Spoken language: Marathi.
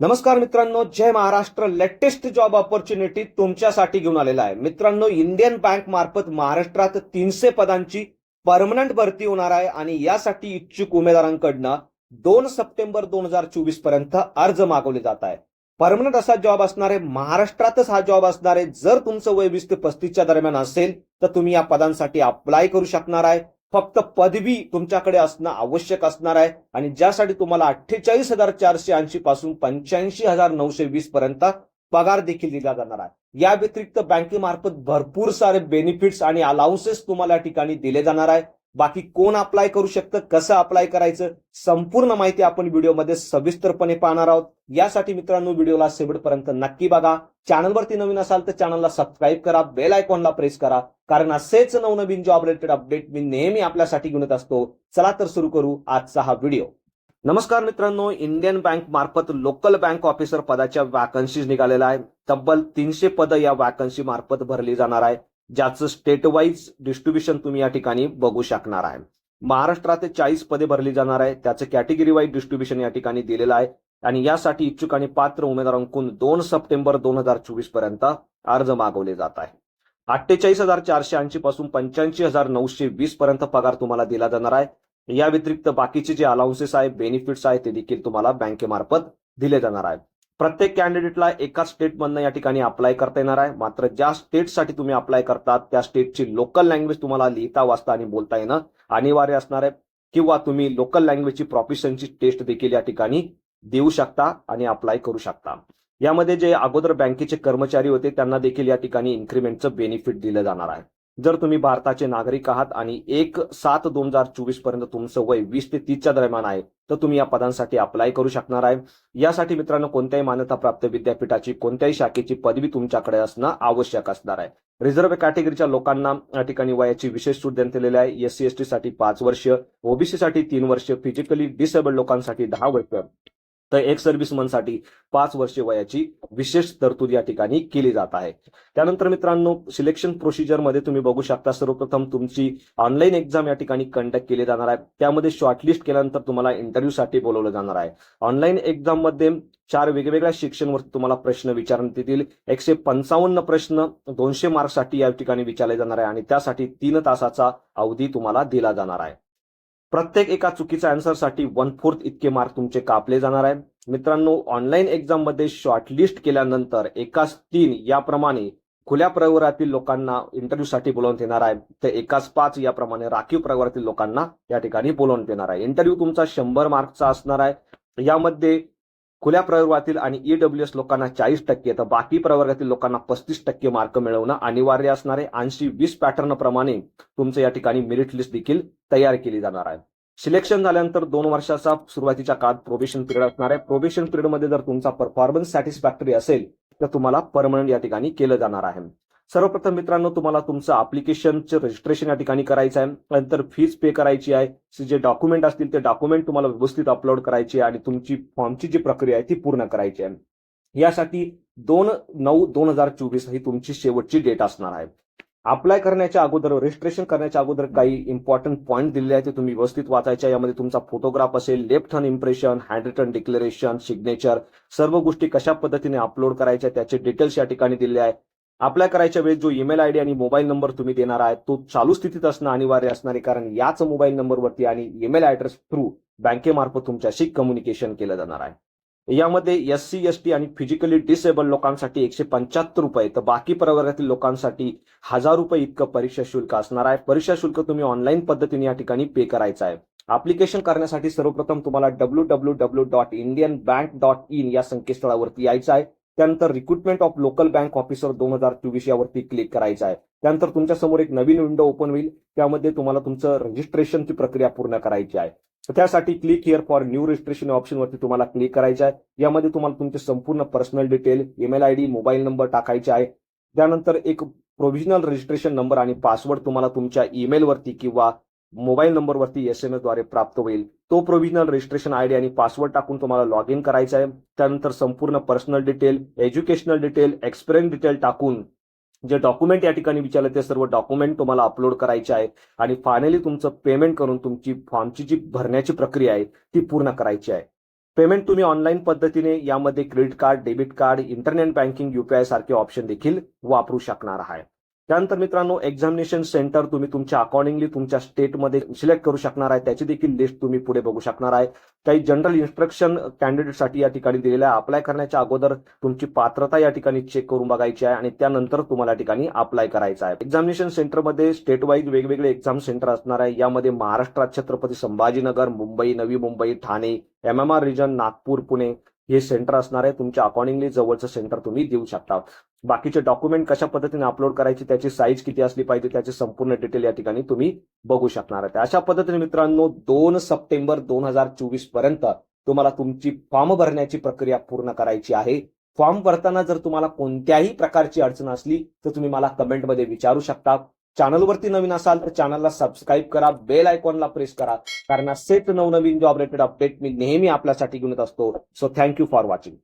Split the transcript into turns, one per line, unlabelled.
नमस्कार मित्रांनो जय महाराष्ट्र. लेटेस्ट जॉब ऑपॉर्च्युनिटी तुमच्यासाठी घेऊन आलेला आहे. मित्रांनो इंडियन बँक मार्फत महाराष्ट्रात तीनशे पदांची परमनंट भरती होणार आहे आणि यासाठी इच्छुक उमेदवारांकडनं दोन सप्टेंबर दोन हजार चोवीसपर्यंत अर्ज मागवले जात आहे. परमनंट असा जॉब असणार आहे. महाराष्ट्रातच हा जॉब असणार आहे. जर तुमचं वय वीस ते पस्तीसच्या दरम्यान असेल तर तुम्ही या पदांसाठी अप्लाय करू शकणार आहे. फक्त पदवी तुमच्याकडे असणं आवश्यक असणार आहे. आणि ज्यासाठी तुम्हाला अठ्ठेचाळीस हजार चारशे ऐंशी पासून पंच्याऐंशी हजार नऊशे वीस पर्यंत पगार देखील दिला जाणार आहे. या व्यतिरिक्त बँकेमार्फत भरपूर सारे बेनिफिट्स आणि अलाउन्सेस तुम्हाला या ठिकाणी दिले जाणार आहे. बाकी कोण अप्लाय करू शकतं कसं अप्लाय करायचं संपूर्ण माहिती आपण व्हिडिओमध्ये सविस्तरपणे पाहणार आहोत. यासाठी मित्रांनो व्हिडिओला शेवटपर्यंत नक्की बघा. चॅनलवरती नवीन असाल तर चॅनलला सबस्क्राईब करा बेल आयकॉनला प्रेस करा कारण असेच नवनवीन जॉब रिलेटेड अपडेट मी नेहमी आपल्यासाठी घेऊन येत असतो. चला तर सुरू करू आजचा हा व्हिडिओ. नमस्कार मित्रांनो इंडियन बँक मार्फत लोकल बँक ऑफिसर पदाच्या वॅकन्सीज निघालेल्या आहे तब्बल तीनशे पद या वॅकन्सी मार्फत भरली जाणार आहे ज्याचं स्टेट वाईज डिस्ट्रीब्युशन तुम्ही या ठिकाणी बघू शकणार आहे. महाराष्ट्रात चाळीस पदे भरली जाणार आहे. त्याचं कॅटेगरी वाईज डिस्ट्रीब्युशन या ठिकाणी दिलेलं आहे. आणि यासाठी इच्छुक आणि पात्र उमेदवारांकडून दोन सप्टेंबर दोन हजार चोवीसपर्यंत अर्ज मागवले जात आहे. अठ्ठेचाळीस हजार चारशे ऐंशी पासून पंच्याऐंशी हजार नऊशे वीस पर्यंत पगार तुम्हाला दिला जाणार आहे. या व्यतिरिक्त बाकीचे जे अलाउन्सेस आहे बेनिफिट्स आहे ते देखील तुम्हाला बँकेमार्फत दिले जाणार आहे प्रत्येक कॅन्डिडेटला एकाच स्टेटमधनं या ठिकाणी अप्लाय करता येणार आहे. मात्र ज्या स्टेटसाठी तुम्ही अप्लाय करतात त्या स्टेटची लोकल लँग्वेज तुम्हाला लिहिता वाचता आणि बोलता येणं अनिवार्य असणार आहे. किंवा तुम्ही लोकल लँग्वेजची प्रॉफिशनची टेस्ट देखील या ठिकाणी देऊ शकता आणि अप्लाय करू शकता. यामध्ये जे अगोदर बँकेचे कर्मचारी होते त्यांना देखील या ठिकाणी इन्क्रीमेंटचं बेनिफिट दिलं जाणार आहे. जर तुम्ही भारताचे नागरिक आहात आणि एक सात दोन हजार चोवीसपर्यंत तुमचं वय वीस ते तीसच्या दरम्यान आहे तर तुम्ही या पदांसाठी अप्लाय करू शकणार आहे. यासाठी मित्रांनो कोणत्याही मान्यताप्राप्त विद्यापीठाची कोणत्याही शाखेची पदवी तुमच्याकडे असणं आवश्यक असणार आहे. रिझर्व्ह कॅटेगरीच्या लोकांना या ठिकाणी वयाची विशेष सूट देण्यात आलेली आहे. एससी एस टी साठी पाच वर्ष ओबीसी साठी तीन वर्ष फिजिकली डिसेबल लोकांसाठी दहा वर्ष. तर एक सर्व्हिसमनसाठी पाच वर्षे वयाची विशेष तरतूद या ठिकाणी केली जात आहे. त्यानंतर मित्रांनो सिलेक्शन प्रोसिजरमध्ये तुम्ही बघू शकता सर्वप्रथम तुमची ऑनलाईन एक्झाम या ठिकाणी कंडक्ट केली जाणार आहे. त्यामध्ये शॉर्टलिस्ट केल्यानंतर तुम्हाला इंटरव्ह्यूसाठी बोलवलं जाणार आहे. ऑनलाईन एक्झाममध्ये चार वेगवेगळ्या शिक्षणवर तुम्हाला प्रश्न विचारण्यात येतील. एकशे पंचावन्न प्रश्न दोनशे मार्क्ससाठी या ठिकाणी विचारले जाणार आहे आणि त्यासाठी तीन तासाचा अवधी तुम्हाला दिला जाणार आहे. प्रत्येक एका चुकीच्या आन्सरसाठी वन फोर्थ इतके मार्क तुमचे कापले जाणार आहे मित्रांनो ऑनलाईन एक्झाममध्ये शॉर्टलिस्ट केल्यानंतर एकाच तीन याप्रमाणे खुल्या प्रवर्गातील लोकांना इंटरव्ह्यूसाठी बोलवण्यात येणार आहे. तर एकाच पाच याप्रमाणे राखीव प्रवर्गातील लोकांना या ठिकाणी बोलवण्यात येणार आहे. इंटरव्ह्यू तुमचा शंभर मार्कचा असणार आहे. यामध्ये खुल्या प्रवर्गातील आणि ईडब्ल्यू एस लोकांना चाळीस टक्के तर बाकी प्रवर्गातील लोकांना पस्तीस टक्के मार्क मिळवणं अनिवार्य असणार. आहे ऐंशी वीस पॅटर्न प्रमाणे तुमचं या ठिकाणी मेरिट लिस्ट देखील तयार केली जाणार आहे. सिलेक्शन झाल्यानंतर दोन वर्षाचा सुरुवातीच्या काळात प्रोबेशन पिरियड असणार आहे. प्रोबेशन पिरियडमध्ये जर तुमचा परफॉर्मन्स सॅटिस्फॅक्टरी असेल तर तुम्हाला परमनंट या ठिकाणी केलं जाणार आहे. सर्वप्रथम मित्रांनो तुम्हाला तुमचं अप्लिकेशनचं रजिस्ट्रेशन या ठिकाणी करायचं आहे. नंतर फीज पे करायची आहे. जे डॉक्युमेंट असतील ते डॉक्युमेंट तुम्हाला व्यवस्थित अपलोड करायची आहे आणि तुमची फॉर्मची जी प्रक्रिया आहे ती पूर्ण करायची आहे. यासाठी दोन नऊ दोन हजार चोवीस ही तुमची शेवटची डेट असणार आहे. अप्लाय करण्याच्या अगोदर रजिस्ट्रेशन करण्याच्या अगोदर काही इम्पॉर्टंट पॉईंट दिले आहेत ते तुम्ही व्यवस्थित वाचायच्या. यामध्ये तुमचा फोटोग्राफ असेल left hand impression handwritten declaration signature सर्व गोष्टी कशा पद्धतीने अपलोड करायच्या त्याचे डिटेल्स या ठिकाणी दिले आहे. अप्लाय करायच्या वेळेस जो ईमेल आयडी आणि मोबाईल नंबर तुम्ही देणार आहे तो चालू स्थितीत असणं अनिवार्य असणार आहे कारण याच मोबाईल नंबरवरती आणि ईमेल ऍड्रेस थ्रू बँकेमार्फत तुमच्याशी कम्युनिकेशन केलं जाणार आहे. यामध्ये एस सी एस टी आणि फिजिकली डिसेबल लोकांसाठी एकशे पंच्याहत्तर रुपये तर बाकी प्रवर्गातील लोकांसाठी हजार रुपये इतकं परीक्षा शुल्क असणार आहे. परीक्षा शुल्क तुम्ही ऑनलाईन पद्धतीने या ठिकाणी पे करायचं आहे. अप्लिकेशन करण्यासाठी सर्वप्रथम तुम्हाला W W W dot Indian bank dot in या संकेतस्थळावरती यायचं आहे. त्यानंतर recruitment of local bank officer दोन हजार चोवीस यावरती क्लिक करायचं आहे. त्यानंतर तुमच्यासमोर एक नवीन विंडो ओपन होईल. त्यामध्ये तुम्हाला तुमचं रजिस्ट्रेशनची प्रक्रिया पूर्ण करायची आहे. त्यासाठी click here for new registration ऑप्शनवरती तुम्हाला क्लिक करायचं आहे. यामध्ये तुम्हाला तुमचे संपूर्ण personal detail email I D mobile number टाकायचे आहे. त्यानंतर एक प्रोव्हिजनल रजिस्ट्रेशन नंबर आणि पासवर्ड तुम्हाला तुमच्या ईमेलवरती किंवा मोबाईल नंबरवरती एस एमद्वारे प्राप्त होईल. तो प्रोव्हिजनल रजिस्ट्रेशन आयडी आणि पासवर्ड टाकून तुम्हाला लॉग इन करायचा आहे. त्यानंतर संपूर्ण personal detail educational detail experience detail टाकून जे डॉक्युमेंट या ठिकाणी विचारले ते सर्व डॉक्युमेंट तुम्हाला अपलोड करायचे आहे. आणि फायनली तुमचं पेमेंट करून तुमची फॉर्मची जी भरण्याची प्रक्रिया आहे ती पूर्ण करायची आहे. पेमेंट तुम्ही ऑनलाईन पद्धतीने यामध्ये credit card debit card internet banking UPI सारखे ऑप्शन देखील वापरू शकणार आहे त्यानंतर मित्रांनो एक्झामिनेशन सेंटर तुम्ही तुमच्या अकॉर्डिंगली तुमच्या स्टेटमध्ये सिलेक्ट करू शकणार आहे. त्याची देखील लिस्ट तुम्ही पुढे बघू शकणार आहे. काही जनरल इन्स्ट्रक्शन कॅन्डिडेटसाठी या ठिकाणी दिलेल्या आहे. अप्लाय करण्याच्या अगोदर तुमची पात्रता या ठिकाणी चेक करून बघायची आहे आणि त्यानंतर तुम्हाला या ठिकाणी अप्लाय करायचं आहे. एक्झामिनेशन सेंटरमध्ये स्टेट वाईज वेगवेगळे एक्झाम सेंटर असणार आहे. यामध्ये महाराष्ट्रात Chhatrapati Sambhajinagar Mumbai Navi Mumbai Thane M M R region Nagpur Pune हे सेंटर असणार आहे. तुमच्या अकॉर्डिंगली जवळचं सेंटर तुम्ही देऊ शकता. बाकीचे डॉक्युमेंट कशा पद्धतीने अपलोड करायचे त्याची साईज किती असली पाहिजे त्याची संपूर्ण डिटेल या ठिकाणी तुम्ही बघू शकणार आहात. अशा पद्धतीने मित्रांनो दोन सप्टेंबर दोन हजार चोवीसपर्यंत तुम्हाला तुमची फॉर्म भरण्याची प्रक्रिया पूर्ण करायची आहे. फॉर्म भरताना जर तुम्हाला कोणत्याही प्रकारची अडचण असली तर तुम्ही मला कमेंटमध्ये विचारू शकता. चॅनलवरती नवीन असाल तर चॅनलला सबस्क्राईब करा बेल आयकॉनला प्रेस करा कारण असेच नवनवीन जॉब रिलेटेड अपडेट मी नेहमी आपल्यासाठी घेऊन येत असतो. So thank you for watching